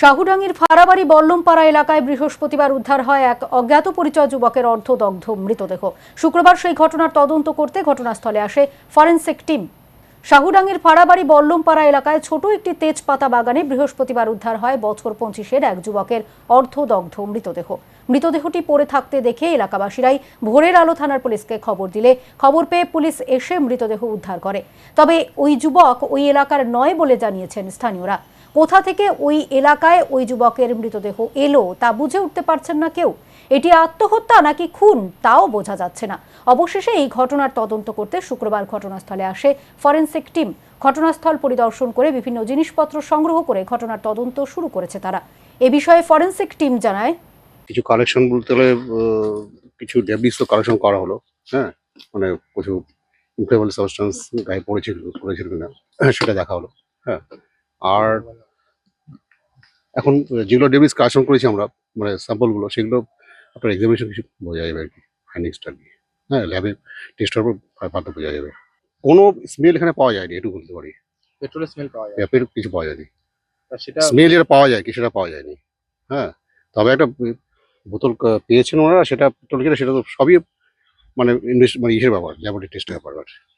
শাহুডাঙ্গির ফারাবাড়ি বল্লমপাড়া এলাকায় বৃহস্পতিবার উদ্ধার হয় এক অজ্ঞাত পরিচয় যুবকের অর্ধদগ্ধ মৃতদেহ। শুক্রবার সেই ঘটনার তদন্ত করতে ঘটনাস্থলে আসে ফরেনসিক টিম। শাহুডাঙ্গির ফাড়াবাড়ি বল্লমপাড়া এলাকায় ছোট একটি তেজপাতা বাগানে বৃহস্পতিবার উদ্ধার হয় বছর পঁচিশের এক যুবকের অর্ধদগ্ধ মৃতদেহ। মৃতদেহটি পড়ে থাকতে দেখে এলাকাবাসীরাই ভোরের আলো থানার পুলিশকে খবর দিলে খবর পেয়ে পুলিশ এসে মৃতদেহ উদ্ধার করে। তবে ওই যুবক ওই এলাকার নয় বলে জানিয়েছেন স্থানীয়রা। কোথা থেকে ওই এলাকায় ওই যুবকের মৃতদেহ এলো তা বুঝে উঠতে পারছেন না কেউ? এটি আত্মহত্যা নাকি খুন? তাও বোঝা যাচ্ছে না। অবশেষে এই ঘটনার তদন্ত করতে শুক্রবার ঘটনাস্থলে আসে ফরেনসিক টিম। ঘটনাস্থল পরিদর্শন করে বিভিন্ন জিনিসপত্র সংগ্রহ করে ঘটনার তদন্ত শুরু করেছে তারা। এ বিষয়ে ফরেনসিক টিম জানায় কিছু কালেকশন বলতে হলে কিছু ডেবলিস তো কালেকশন করা হলো হ্যাঁ? মানে কিছু ইনফ্লেবল সাবস্টেন্স গায়ে পড়েছিল পড়েছিল কিনা সেটা দেখা হলো হ্যাঁ। আর এখন যেগুলো ডেবলিস কালেকশন করেছি আমরা মানে স্যাম্পলগুলো সেগুলো আপনার এক্সামিনেশন কিছু বোঝা যাবে আর কি ফাইন্ডিংসটা কি হ্যাঁ ল্যাবে টেস্টের উপর পাত্র বোঝা যাবে। কোনো স্মেল এখানে পাওয়া যায়নি এটুকু বলতে পারি। পেট্রোলের স্মেল পাওয়া যায়। র্যাপের কিছু পাওয়া যায়নি। সেটা স্মেল যেটা পাওয়া যায় কি সেটা পাওয়া যায়নি। হ্যাঁ তবে একটা বোতল পেয়েছেন ওনারা সেটা পেট্রোল কিনা সেটা তো সবই মানে ইনভেস্ট মানে ইসের ব্যাপার ল্যাবরেটরি টেস্টের ব্যাপার।